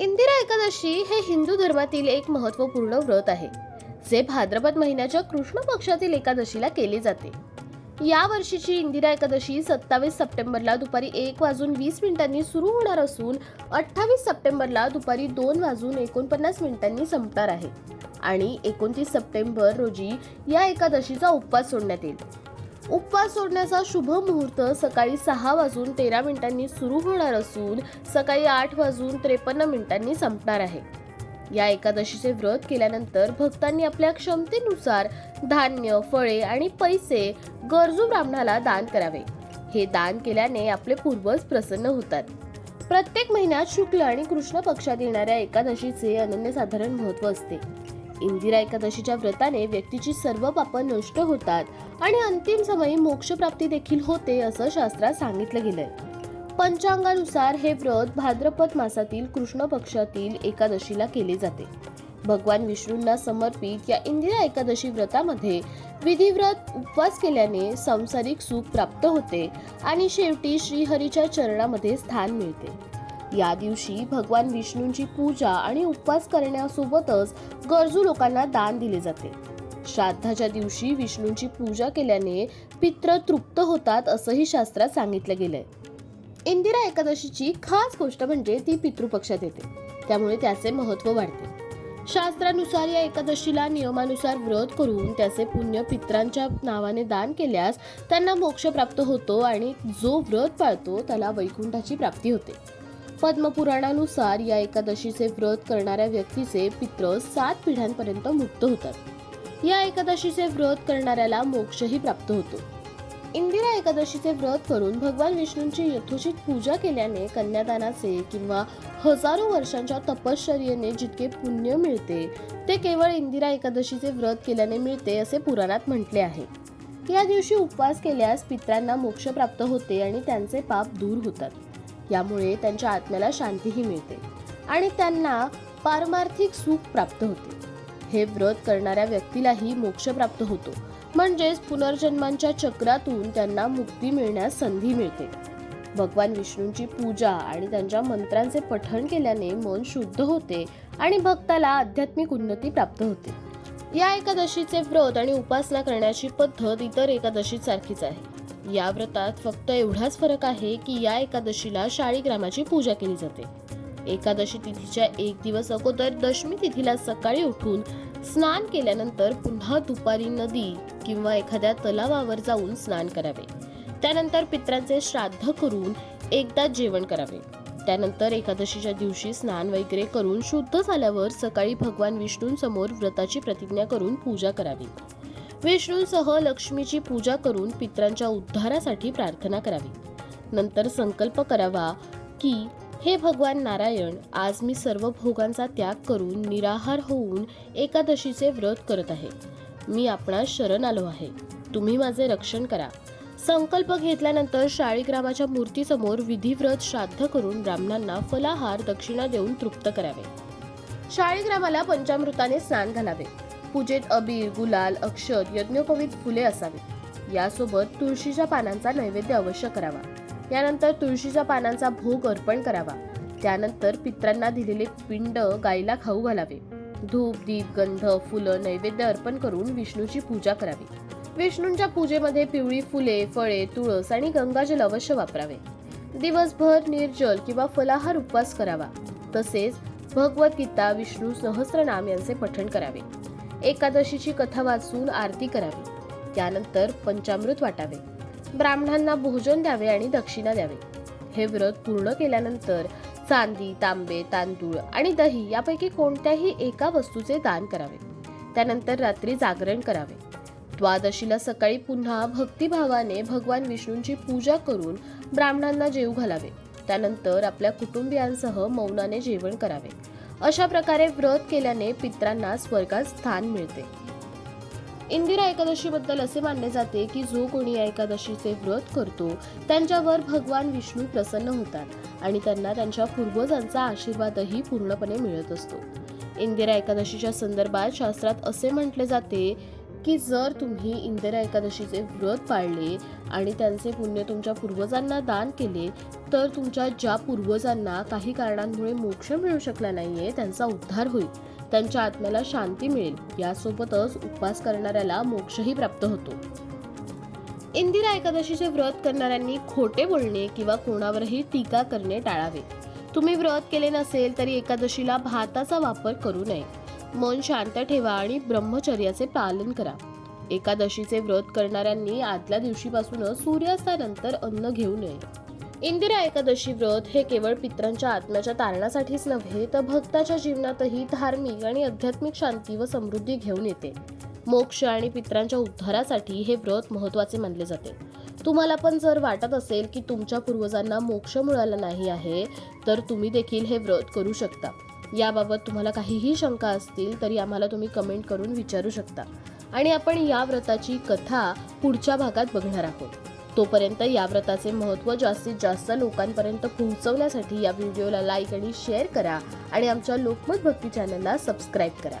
इंदिरा एकादशी हे हिंदू धर्मातील एक महत्त्वपूर्ण व्रत आहे जे भाद्रपद महिन्याच्या कृष्ण पक्षातील एकादशीला केले जाते. या वर्षीची इंदिरा एकादशी सत्तावीस सप्टेंबरला दुपारी एक वाजून वीस मिनिटांनी सुरू होणार असून अठ्ठावीस सप्टेंबरला दुपारी दोन वाजून एकोणपन्नास मिनिटांनी संपणार आहे. आणि एकोणतीस सप्टेंबर रोजी या एकादशीचा उपवास सोडण्यात येईल. उपवास सोडण्याचा शुभ मुहूर्त सकाळी सहा वाजून तेरा मिनिटांनी सुरू होणार असून सकाळी आठ वाजून त्रेपन्न मिनिटांनी संपणार आहे. या एकादशीचे व्रत केल्यानंतर भक्तांनी आपल्या क्षमतेनुसार धान्य फळे आणि पैसे गरजू ब्राह्मणाला दान करावे. हे दान केल्याने आपले पूर्वज प्रसन्न होतात. प्रत्येक महिन्यात शुक्ल आणि कृष्ण पक्षात येणाऱ्या एकादशीचे अनन्यसाधारण महत्त्व असते. इंदिरा एकादशीच्या व्रताने व्यक्तीची सर्व पापं नष्ट होतात आणि अंतिम समयी मोक्षप्राप्ती देखील होते असं शास्त्रात सांगितलं गेलंय. पंचांगानुसार हे व्रत भाद्रपद मासातील कृष्ण पक्षातील एकादशीला केले जाते. भगवान विष्णूंना समर्पित या इंदिरा एकादशी व्रतामध्ये विधिव्रत उपवास केल्याने सांसारिक सुख प्राप्त होते आणि शेवटी श्रीहरीच्या चरणामध्ये स्थान मिळते. या दिवशी भगवान विष्णूंची पूजा आणि उपवास करण्यासोबतच गरजू लोकांना दान दिले जाते. श्राद्धाच्या दिवशी विष्णूंची पूजा केल्याने पित्र तृप्त होतात असंही शास्त्रात सांगितलं गेलंय. इंदिरा एकादशीची खास गोष्ट म्हणजे ती पितृपक्षात येते. त्यामुळे त्याचे महत्त्व वाढते. शास्त्रानुसार या एकादशीला नियमानुसार व्रत करून त्याचे पुण्य पित्रांच्या नावाने दान केल्यास त्यांना मोक्ष प्राप्त होतो आणि जो व्रत पाळतो त्याला वैकुंठाची प्राप्ती होते. पद्मपुराणानुसार या एकादशीचे व्रत करणाऱ्या व्यक्तीचे पित्र सात पिढ्यांपर्यंत मुक्त होतात. या एकादशीचे व्रत करणाऱ्याला मोक्षही प्राप्त होतो. इंदिरा एकादशीचे व्रत करून भगवान विष्णूंची यथोचित पूजा केल्याने कन्यादानाचे किंवा हजारो वर्षांच्या तपश्चर्येने जितके पुण्य मिळते ते केवळ इंदिरा एकादशीचे व्रत केल्याने मिळते असे पुराणात म्हटले आहे. या दिवशी उपवास केल्यास पित्रांना मोक्ष प्राप्त होते आणि त्यांचे पाप दूर होतात. यामुळे त्यांच्या आत्म्याला शांतीही मिळते आणि त्यांना पारमार्थिक सुख प्राप्त होते. हे व्रत करणाऱ्या व्यक्तीलाही मोक्ष प्राप्त होतो. म्हणजेच पुनर्जन्मांच्या चक्रातून त्यांना मुक्ती मिळण्यास संधी मिळते. भगवान विष्णूंची पूजा आणि त्यांच्या मंत्रांचे पठण केल्याने मन शुद्ध होते आणि भक्ताला आध्यात्मिक उन्नती प्राप्त होते. या एकादशीचे व्रत आणि उपासना करण्याची पद्धत इतर एकादशीसारखीच आहे. या व्रतात फक्त एवढाच फरक आहे की या एकादशीला शाळीग्रामाची पूजा केली जाते. एकादशी तिथीच्या एक दिवस अगोदर दशमी तिथीला सकाळी उठून स्नान केल्यानंतर पुन्हा दुपारी नदी किंवा एखाद्या तलावावर जाऊन स्नान करावे. त्यानंतर पित्रांचे श्राद्ध करून एकदा जेवण करावे. त्यानंतर एकादशीच्या दिवशी स्नान वगैरे करून शुद्ध झाल्यावर सकाळी भगवान विष्णूंसमोर व्रताची प्रतिज्ञा करून पूजा करावी. विष्णूंसह लक्ष्मीची पूजा करून पित्रांच्या उद्धारासाठी प्रार्थना करावी. नंतर संकल्प करावा की हे भगवान नारायण आज मी सर्व भोगांचा त्याग करून निराहार होऊन एकादशीचे व्रत करत आहे. मी आपणास शरण आलो आहे. तुम्ही माझे रक्षण करा. संकल्प घेतल्यानंतर शाळीग्रामाच्या मूर्तीसमोर विधिव्रत श्राद्ध करून ब्राह्मणांना फलाहार दक्षिणा देऊन तृप्त करावे. शाळीग्रामाला पंचामृताने स्नान घालावे. पूजेत अबीर गुलाल अक्षत यज्ञोपवीत फुले असावी यासोबत तुळशीच्या पानांचा नैवेद्य अवश्य करावा. यानंतर तुळशीच्या पानांचा भोग अर्पण करावा. त्यानंतर पित्रांना दिलेले पिंड गायीला खाऊ घालावे. धूप दीप गंध फुलं नैवेद्य अर्पण करून विष्णूची पूजा करावी. विष्णूंच्या पूजेमध्ये पिवळी फुले फळे तुळस आणि गंगाजल अवश्य वापरावे. दिवसभर निर्जल किंवा फलाहार उपवास करावा. तसेच भगवद्गीता विष्णू सहस्रनाम यांचे पठण करावे. एकादशीची कथा वाचून आरती करावी. त्यानंतर पंचामृत वाटावे. ब्राह्मणांना भोजन द्यावे आणि दक्षिणा द्यावे. हे व्रत पूर्ण केल्यानंतर चांदी तांबे तांदूळ आणि दही यापैकी कोणत्याही एका वस्तूचे दान करावे. त्यानंतर रात्री जागरण करावे. द्वादशीला सकाळी पुन्हा भक्तिभावाने भगवान विष्णूंची पूजा करून ब्राह्मणांना जेव घालावे. त्यानंतर आपल्या कुटुंबियांसह मौनाने जेवण करावे. अशा प्रकारे व्रत केल्याने पित्रांना स्वर्गात स्थान मिळते. इंदिरा एकादशीबद्दल असे मानले जाते की जो कोणी या एकादशीचे व्रत करतो त्यांच्यावर भगवान विष्णू प्रसन्न होतात आणि त्यांना त्यांच्या पूर्वजांचा आशीर्वादही पूर्णपणे मिळत असतो. इंदिरा एकादशीच्या संदर्भात शास्त्रात असे म्हटले जाते की जर तुम्ही इंदिरा एकादशीचे व्रत पाळले आणि त्यांचे पुण्य तुमच्या पूर्वजांना दान केले तर तुमच्या ज्या पूर्वजांना काही कारणांमुळे मोक्ष मिळू शकला नाहीये त्यांचा उद्धार होईल. त्यांच्या आत्म्याला शांती मिळेल. यासोबतच उपवास करणाऱ्याला मोक्षही प्राप्त होतो. इंदिरा एकादशीचे व्रत करणाऱ्यांनी खोटे बोलणे किंवा कोणावरही टीका करणे टाळावे. तुम्ही व्रत केले नसेल तरी एकादशीला भाताचा वापर करू नये. मन शांत ठेवा आणि ब्रह्मचर्याचे पालन करा. एकादशीचे व्रत करणाऱ्यांनी आदल्या दिवशीपासूनच सूर्यास्तानंतर अन्न घेऊ नये. इंदिरा एकादशी व्रत हे केवळ पित्रांच्या आत्म्याच्या तारणासाठीच नव्हे तर भक्ताच्या जीवनातही धार्मिक आणि आध्यात्मिक शांती व समृद्धी घेऊन येते. मोक्ष आणि पित्रांच्या उद्धारासाठी हे व्रत महत्त्वाचे मानले जाते. तुम्हाला पण जर वाटत असेल की तुमच्या पूर्वजांना मोक्ष मिळाला नाही आहे तर तुम्ही देखील हे व्रत करू शकता. याबाबत तुम्हाला काहीही शंका असतील तरी आम्हाला तुम्ही कमेंट करून विचारू शकता. आणि आपण या व्रताची कथा पुढच्या भागात बघणार आहोत. तोपर्यंत या व्रताचे महत्त्व जास्तीत जास्त लोकांपर्यंत पोहोचवण्यासाठी या व्हिडिओला लाईक आणि शेअर करा. आणि आमच्या लोकमत भक्ती चॅनलला सबस्क्राईब करा.